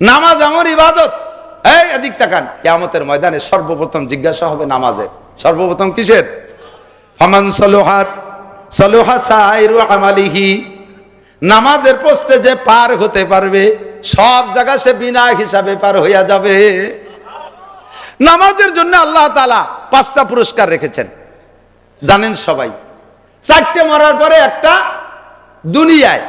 নামাজ আমার ইবাদত। এই, এদিক তাকান। কেয়ামতের ময়দানে সর্বপ্রথম জিজ্ঞাসা হবে নামাজের সর্বপ্রথম কিসের? ফমান সলোহাত, সলোহা সাইরু আমালিহি। নামাজের পোস্টে যে পার হতে পারবে, সব জায়গা সে বিনা হিসাবে পার হইয়া যাবে। নামাজের জন্য আল্লাহ তালা পাঁচটা পুরস্কার রেখেছেন। জানেন সবাই? চারটে মরার পরে একটা দুনিয়ায়।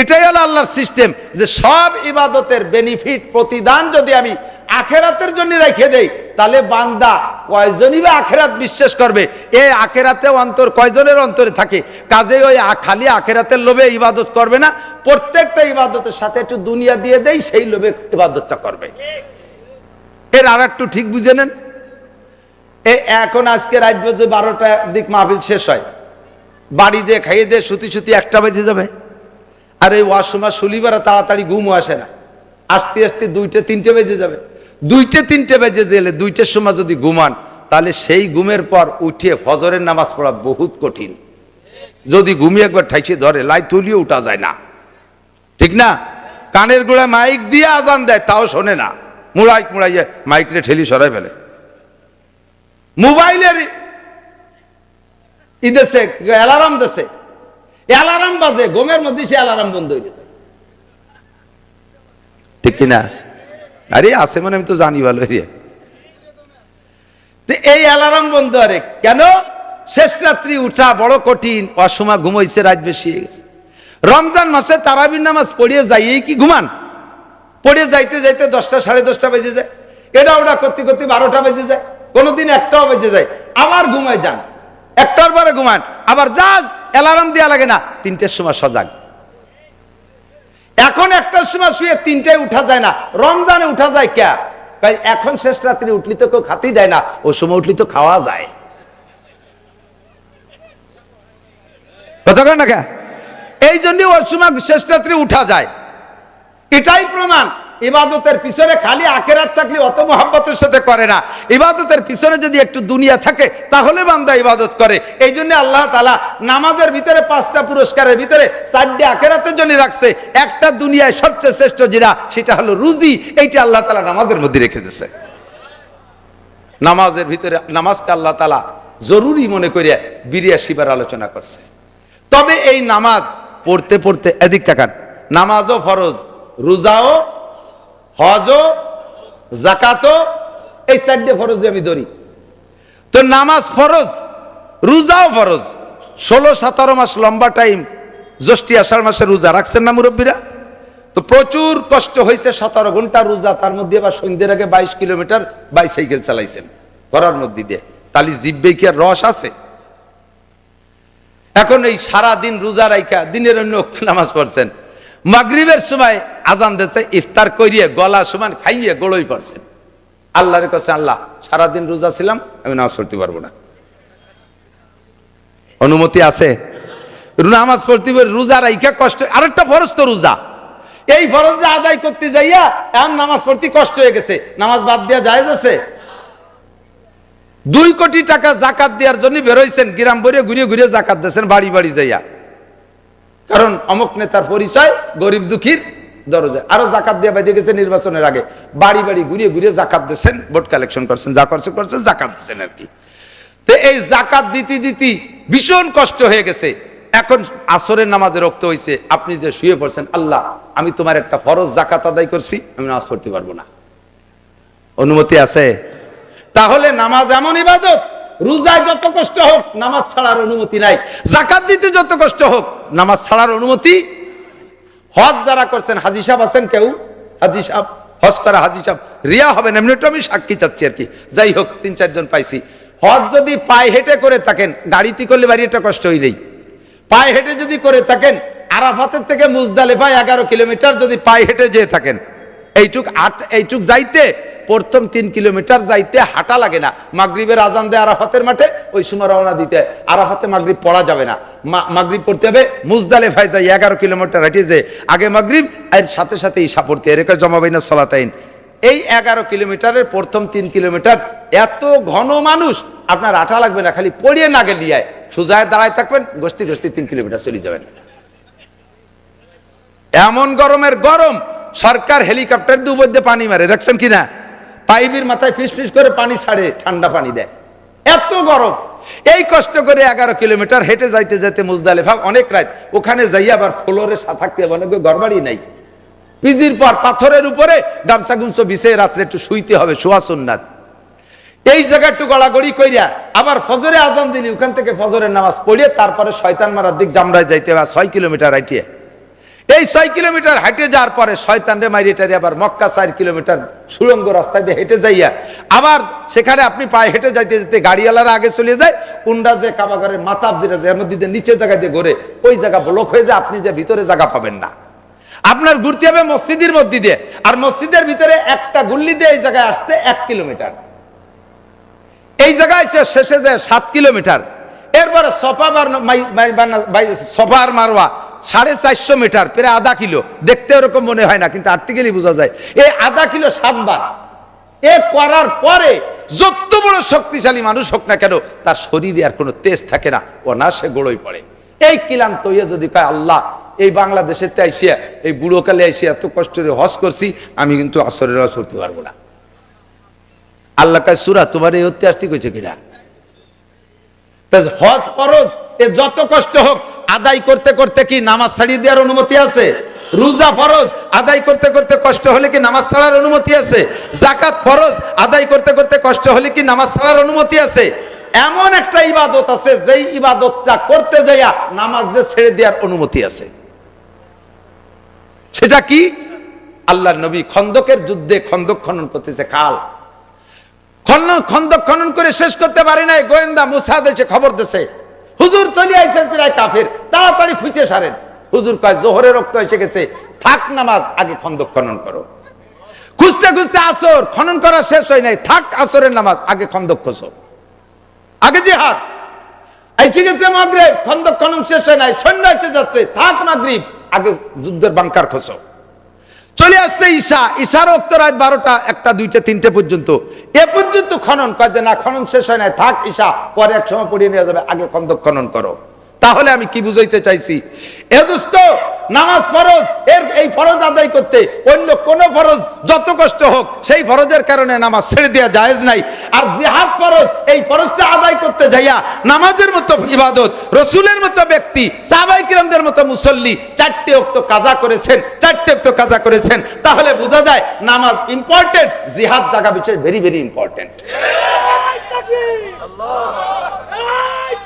এটাই হলো আল্লাহর সিস্টেম যে সব ইবাদতের বেনিফিট প্রতিদান যদি আমি আখেরাতের জন্য রেখে দেই, তাহলে বান্দা কয়জনই বা আখেরাত বিশ্বাস করবে? এ আখেরাতে অন্তর কয়জনের অন্তরে থাকে? কাজে ওই খালি আখেরাতের লোভে ইবাদত করবে না, প্রত্যেকটা ইবাদতের সাথে একটু দুনিয়া দিয়ে দেই, সেই লোভে ইবাদতটা করবে। এর আর একটু ঠিক বুঝে নেন। এ এখন আজকে রাত বাজে বারোটা দিক মাহফিল শেষ হয়। বাড়ি যে খাইয়ে দিয়ে সুতি সুতি একটা বেজে যাবে। আর এই ওয়াসমা শুলিবারা তাড়াতাড়ি ঘুমও আসে না। আস্তে আস্তে দুইটে, তিনটে বেজে যাবে। দুইটে, তিনটে বেজে গেলে দুইটার সময় যদি ঘুমান, তাহলে সেই ঘুমের পর উঠিয়ে ফজরের নামাজ পড়া বহুত কঠিন। যদি ঘুমিয়ে একবার ঠাইছে ধরে, লাই তুলিয়ে উঠা যায় না। ঠিক না? কানের গোড়ায় মাইক দিয়ে আজান দেয়, তাও শোনে না। মুড়াই মুড়াই মুড়াইয়ে মাইকরে ঠেলি সরাই ফেলে। মোবাইলের ই দেশে অ্যালার্ম দেশে। অ্যালার্ম বাজে ঘুমের মধ্যে সে অ্যালার্ম বন্ধ হয়ে যেত। ঠিক কিনা? আরে আছে মানে আমি তো জানি ভালো এই অ্যালার্ম বন্ধ আরে কেন? শেষ রাত্রি উঠা বড় কঠিন অসময় ঘুমাইছে রাত বেশি হয়ে গেছে। রমজান মাসে তারাবির নামাজ পড়িয়ে যাইয়েই কি ঘুমান? পড়িয়ে যাইতে যাইতে দশটা সাড়ে দশটা বেজে যায়। এটা ওটা করতে করতে বারোটা বেজে যায়। কোনোদিন একটাও বেজে যায়। আবার ঘুমায় যান। একটার পরে ঘুমান। আবার যা অ্যালার্ম দেওয়া লাগে না, তিনটের সময় সজাগ। এখন একটার সময় শুয়ে তিনটায় উঠা যায় না, রমজানে উঠা যায় কে? তাই এখন শেষ রাত্রি উঠলি তো কেউ খাতেই দেয় না, ও সময় উঠলি তো খাওয়া যায়। কথা কয় না এই জন্য ওই সময় শেষ রাত্রি উঠা যায়। এটাই প্রমাণ। ইবাদতের পিছনে খালি আখেরাত থাকলে অত মহাব্বতের সাথে করে না। ইবাদতের পিছনে যদি একটু দুনিয়া থাকে, তাহলে বান্দা ইবাদত করে। এই জন্য আল্লাহ তালা নামাজের ভিতরে পাঁচটা পুরস্কারের ভিতরে চারটে আখেরাতের জন্য রাখছে। একটা দুনিয়ায় সবচেয়ে শ্রেষ্ঠ যেটা, সেটা হলো রুজি। এইটা আল্লাহ তালা নামাজের মধ্যে রেখে দিছে নামাজের ভিতরে, নামাজকে আল্লাহ তালা জরুরি মনে করিয়া বিরিয়া শিবার আলোচনা করছে। তবে এই নামাজ পড়তে পড়তে এদিক তাকান। নামাজও ফরজ, রোজাও হজও জাকাতও এই চারটে ফরজ আমি ধরি। তো নামাজ ফরজ, রোজাও ফরজ। ষোলো, সতেরো মাস লম্বা টাইম জ্যৈষ্ঠী আষাঢ় মাসে রোজা রাখছেন না মুরব্বীরা? তো প্রচুর কষ্ট হয়েছে সতেরো ঘণ্টা রোজা, তার মধ্যে আবার সন্ধ্যের আগে বাইশ কিলোমিটার বাইসাইকেল চালাইছেন করার মধ্যে দিয়ে। তাহলে জিব্বে কি আর রস আছে? এখন এই সারা দিন রোজা রাইখা, দিনের অন্য নামাজ পড়ছেন। মাগরিবের সময় আজান দেশে ইফতার করিয়ে, গলা সমান খাইয়ে গোড়ই পড়ছেন আল্লাহর কাছে আল্লাহ, সারাদিন রোজা ছিলাম, আমি নামাজ পড়তে পারব না। অনুমতি আছে? নামাজ পড়তে পারি, রোজা রাইখা কষ্ট, আরেকটা ফরজ তো রোজা। এই ফরজটা আদায় করতে যাইয়া, এখন নামাজ পড়তে কষ্ট হয়ে গেছে, নামাজ বাদ দেওয়া যায় আছে? দুই কোটি টাকা জাকাত দেওয়ার জন্য বেরোইছেন গ্রাম ভরে ঘুরিয়ে ঘুরিয়ে জাকাত দিয়েছেন, বাড়ি বাড়ি যাইয়া। কারণ অমুক নেতার পরিচয় গরিব দুঃখীর দরজা। আরও জাকাত দিয়ে বাইরে গেছে নির্বাচনের আগে। বাড়ি বাড়ি ঘুরিয়ে ঘুরিয়ে জাকাত দিয়েছেন, ভোট কালেকশন করছেন, যা করছে করছেন, জাকাত দিচ্ছেন আর কি। তো এই জাকাত দিতে দিতে ভীষণ কষ্ট হয়ে গেছে। এখন আসরের নামাজে রক্ত হয়েছে আপনি যে শুয়ে পড়ছেন, আল্লাহ, আমি তোমার একটা ফরজ জাকাত আদায় করছি, আমি নামাজ পড়তে পারব না। অনুমতি আছে? তাহলে নামাজ এমন ইবাদত, রোজায় যত কষ্ট হোক, নামাজ ছাড়ার অনুমতি নাই। জাকাত দিতে যত কষ্ট হোক নামাজ ছাড়ার অনুমতি। হজ যারা করছেন, হাজি সাহেব আছেন কেউ? হাজি সাহেব, হজ করা হাজি সাহেব, রিয়া হবে না এমনিটা আমি সাক্ষী চাচ্ছি আর কি। যাই হোক, তিন চারজন পাইছি। হজ যদি পায়ে হেঁটে করে থাকেন, গাড়িতে করলে বাড়ি একটা কষ্ট হইলেই। পায়ে হেঁটে যদি করে থাকেন, আরাফাতের থেকে মুজদালে মুজদালেফায় এগারো কিলোমিটার যদি পায়ে হেঁটে যেয়ে থাকেন, এইটুক আট, এইটুক যাইতে প্রথম তিন কিলোমিটার যাইতে হাঁটা লাগে না। মাগরিবের আজান দেয় আরাফাতের মাঠে, ওই সময় রওনা দিতে। আরাফাতে মাগরিব পড়া যাবে না। মাগরিব পড়তে হবে মুজদালে ভাই যাই, এগারো কিলোমিটার হেঁটে যে আগে মাগরিব, এর সাথে সাথে ঈশা পড়তে। এর জমাবাইনা সলাতাইন। এই এগারো কিলোমিটারের প্রথম তিন কিলোমিটার, এত ঘন মানুষ, আপনার আটা লাগবে না, খালি পড়িয়ে না গেলিয়ায় সোজায় দাঁড়ায় থাকবেন, গোষ্ঠী গোষ্ঠী তিন কিলোমিটার চলে যাবেন। এমন গরমের গরম, সরকার হেলিকপ্টার দিয়ে উপর দিয়ে পানি মারে, দেখছেন কিনা? পাইপের মাথায় ফিস ফিস করে পানি ছাড়ে, ঠান্ডা পানি দেয়। এত গরম। এই কষ্ট করে এগারো কিলোমিটার হেঁটে যাইতে যেতে মুজদালেফা অনেক রাত, ওখানে যাই আবার ফ্লোরে থাকতে অনেক ঘরবাড়ি নাই। পিজির পর পাথরের উপরে গামছা গুমছো বিছে রাত্রে একটু শুইতে হবে, শোয়া এই জায়গা একটু গড়াগড়ি কইরা আবার ফজরে আজান দিলি, ওখান থেকে ফজরের নামাজ পড়িয়ে তারপরে শয়তান মারার দিক জামরায় যাইতে হবে ছয় কিলোমিটার হাইটিয়ে এই ছয় কিলোমিটার হাইটে যাওয়ার পরে শয়তান রে মাইরে টাইরে আবার মক্কা চার কিলোমিটার সুড়ঙ্গ রাস্তায় দিয়ে হেঁটে যাইয়া, আবার সেখানে আপনি পায়ে হেঁটে যাইতে যেতে গাড়িওয়ালারা আগে চলে যায় উন্ডা যে কাবাগারের মাতাব যেটা যে মধ্যে দিয়ে নিচে জায়গায় দিয়ে ঘোরে, ওই জায়গা ব্লক হয়ে যায়, আপনি যে ভিতরে জায়গা পাবেন না। আপনার ঘুরতে হবে মসজিদের মধ্যে দিয়ে, আর মসজিদের ভিতরে একটা গুল্লি দিয়ে এই জায়গায় আসতে এক কিলোমিটার। এই জায়গায় শেষে যায় সাত কিলোমিটার, এরপরে সফা বার মাই- মাই- বানা- বাই- সফা আর মারওয়া সাড়ে চারশো মিটার, প্রায় আধা কিলো। দেখতে ওরকম মনে হয় না, কিন্তু গেলেই বোঝা যায়। এই আধা কিলো সাতবার। এ করার পরে যত বড় শক্তিশালী মানুষ হোক না কেন, তার শরীরে আর কোনো তেজ থাকে না ও না সে গোড়ই পড়ে। এই ক্লান্ত হয়ে যদি কয়, আল্লাহ, এই বাংলাদেশের তে আইসিয়া, এই বুড়োকালে আইসিয়া এত কষ্ট হজ করছি, আমি কিন্তু আসরের হজ করতে পারব না। আল্লাহ কাজ সুরা তোমার এই হত্যে আসতে কিনা? হজ ফরজ এ যত কষ্ট হোক, আদায় করতে করতে কি নামাজ ছাড়িয়ে দেওয়ার অনুমতি আছে? রোজা ফরজ, আদায় করতে করতে কষ্ট হলে কি নামাজ ছাড়ার অনুমতি আছে? জাকাত ফরজ, আদায় করতে করতে কষ্ট হলে কি নামাজ ছাড়ার অনুমতি আছে? এমন একটা ইবাদত আছে, যেই ইবাদতটা করতে যাইয়া নামাজ যে ছেড়ে দেওয়ার অনুমতি আছে। সেটা কি? আল্লাহ নবী খন্দকের যুদ্ধে খন্দক খনন করতেছে কাল। খন্দক খনন করে শেষ করতে পারি নাই, গোয়েন্দা মুসা দেশে খবর দেশে হুজুর চলে আইছেন প্রায় কাফের, তাড়াতাড়ি খুঁজে সারেন। হুজুর কয়, জোহরের রক্ত এসে গেছে, থাক নামাজ, আগে খন্দক খনন করো। খুঁজতে খুঁজতে আসর, খনন করা শেষ হয় নাই, থাক আসরের নামাজ, আগে খন্দক খোঁজো। আগে জিহাদ। এসে গেছে মাগরেব, খন্দক খনন শেষ হয় নাই, সৈন্য এসে যাচ্ছে, থাক মাগরিব, আগে যুদ্ধের বাংকার খোঁজো। চলে আসছে ঈশা। ঈশার রক্ত রাত বারোটা, একটা, দুইটা, তিনটে পর্যন্ত। এ পর্যন্ত খনন, কয় যে না, খনন শেষ হয় না থাক ঈশা, পরে এক সময় পড়িয়ে নিয়ে যাবে। আগে খন্দক খনন করো। তাহলে আমি কি বুঝাইতে চাইছি? এ দোস্ত নামাজ ফরজ এর এই ফরজ আদায় করতে অন্য কোন ফরজ যত কষ্ট হোক সেই ফরজের কারণে নামাজ ছেড়ে দেওয়া জায়েজ নাই। আর জিহাদ ফরজ এই ফরজটা আদায় করতে যাইয়া নামাজের মতো ইবাদত রসুলের মতো ব্যক্তি সাহাবাই কিরামদের মতো মুসল্লি চারটে অক্ত কাজা করেছেন চারটে অক্ত কাজা করেছেন তাহলে বোঝা যায় নামাজ ইম্পর্টেন্ট জিহাদ জায়গা বিষয় ভেরি ভেরি ইম্পর্টেন্ট এই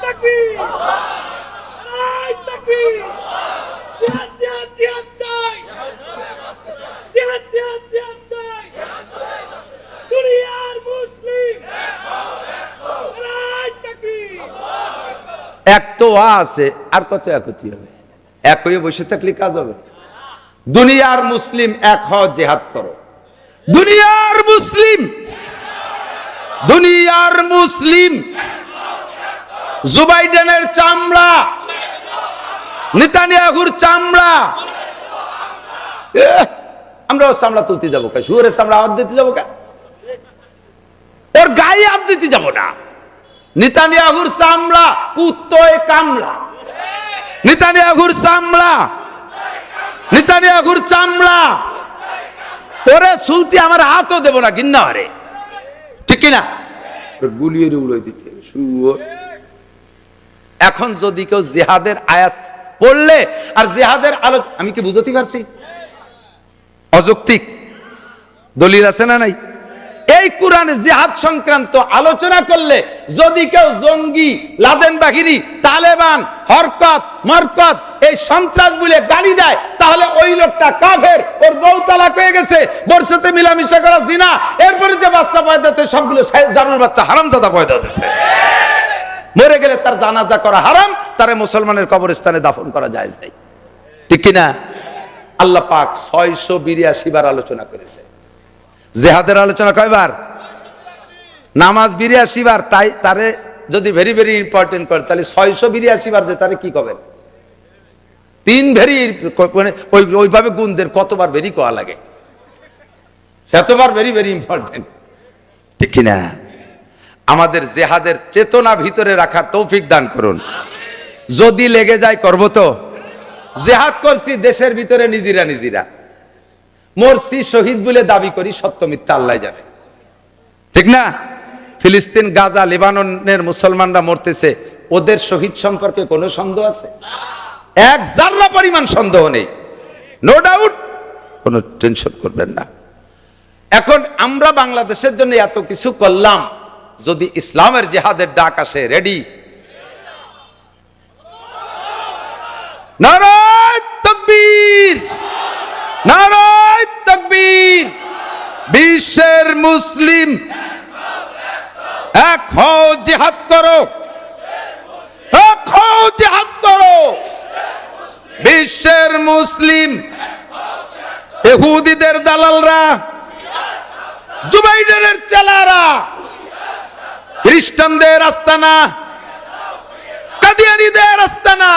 এক তো আছে, আর কত একতি হবে? এক হয়ে বসে থাকলে কাজ হবে। দুনিয়ার মুসলিম এক হ জেহাদ করো। দুনিয়ার মুসলিম দুনিয়ার মুসলিম জুবাইডেনের চামড়া নেতানিয়াহুর চামড়া। এহ, আমরা ওর চামড়া তুলতে যাব কা? শুয়ারের চামড়া হাত দিতে যাব কা? ওর গায়ে হাত দিতে যাব না। নিতানিয়াহুর চামড়া কুত্তয় কামলা নিতানিয়াহুর চামড়া নিতানিয়াহুর চামড়া। ওরে সুলতি আমার হাতও দেব না গিন্না আরে ঠিক কিনা? গুলিয়ে উড়াই দিতে এখন যদি কেউ জেহাদের আয়াত পড়লে আর জেহাদের আলো, আমি কি বুঝতে পারছি? অযৌক্তিক। দলিল আছে না নাই? এই কোরআনে জিহাদ সংক্রান্ত আলোচনা করলে যদি কেউ জঙ্গি, লাদেন বাহিনী, তালেবান, হরকত, মরকত, এই সন্ত্রাস বলে গালি দেয়, তাহলে ওই লোকটা কাফের, ওর বউ তালাক হয়ে গেছে বর্ষতে মিলামিশা করা জিনা, এরপরে যে বাচ্চা পয়দা দিতে সবগুলো জানুর বাচ্চা হারামজাদা পয়দা দিছে। মরে গেলে তার জানাজা করা হারাম, তারে মুসলমানের কবরস্থানে দাফন করা যায় নাই। ঠিক কিনা? আল্লাহ পাক ছয়শো বিরিয়াশি বার আলোচনা করেছে। জেহাদের আলোচনা কয়বার? নামাজ বিরিয়াশি বার, তাই তারে যদি ভেরি ভেরি ইম্পর্টেন্ট করে, তাহলে ছয়শো বিরিয়াশি বার যে তারে কি কবেন? তিন ভেরি মানে ওই, ওইভাবে গুণদের কতবার ভেরি কোয়া লাগে? সেতবার ভেরি ভেরি ইম্পর্টেন্ট ঠিক কিনা? আমাদের জেহাদের চেতনা ভিতরে রাখার তৌফিক দান করুন। যদি লেগে যায়, করব তো। জেহাদ করছি, দেশের ভিতরে নিজিরা নিজিরা। মরছি, শহীদ বলে দাবি করি, সত্য মিথ্যা আল্লাহ জানে। ঠিক না? ফিলিস্তিন, গাজা, লেবাননের মুসলমানরা মরতেছে, ওদের শহীদ সম্পর্কে কোনো সন্দেহ আছে? এক জাররা পরিমাণ সন্দেহ নেই। নো ডাউট কোনো টেনশন করবেন না। এখন আমরা বাংলাদেশের জন্য এত কিছু করলাম যদি ইসলামের জেহাদের ডাক আসে রেডি তকবীর! বিশ্বের মুসলিম এক হও জেহাদ করো। এক হও জেহাদ করো। বিশ্বের মুসলিম এহুদিদের দালালরা, জুবাইডের চেলারা খ্রিস্টানদের আস্তানা কাদিয়ানিদের আস্তানা।